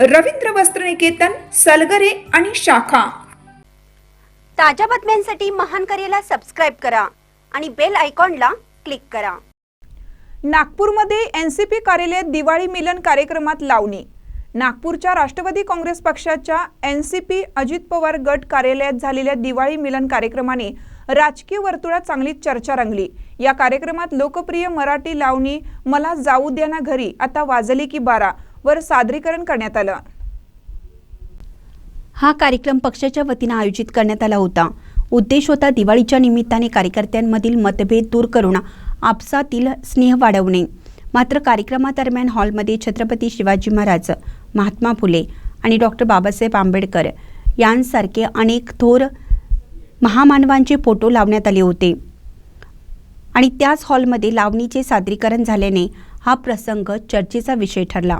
रवींद्र वस्त्रनिकेतन सलगरे आणि शाखा. ताज्या बातम्यांसाठी महान करेला सबस्क्राईब करा आणि बेल आयकॉनला क्लिक करा. नागपूरमध्ये एन सी पी कार्यालयात दिवाळी मिलन कार्यक्रमात लावणी. नागपूरच्या राष्ट्रवादी काँग्रेस पक्षाच्या N C P Ajit Pawar गट कार्यालयात झालेल्या दिवाळी मिलन कार्यक्रमाने राजकीय वर्तुळात चांगली चर्चा रंगली. या कार्यक्रमात लोकप्रिय मराठी लावणी मला जाऊ द्या ना घरी आता वाजली की बारा. वर सादरीकरण करण्यात आलं. हा कार्यक्रम पक्षाच्या वतीनं आयोजित करण्यात आला होता. उद्देश होता दिवाळीच्या निमित्ताने कार्यकर्त्यांमधील मतभेद दूर करून आपसातील स्नेह वाढवणे. मात्र कार्यक्रमादरम्यान हॉलमध्ये छत्रपती शिवाजी महाराज महात्मा फुले आणि डॉक्टर बाबासाहेब आंबेडकर यांसारखे अनेक थोर महामानवांचे फोटो लावण्यात आले होते. आणि त्याच हॉलमध्ये लावणीचे सादरीकरण झाल्याने हा प्रसंग चर्चेचा विषय ठरला.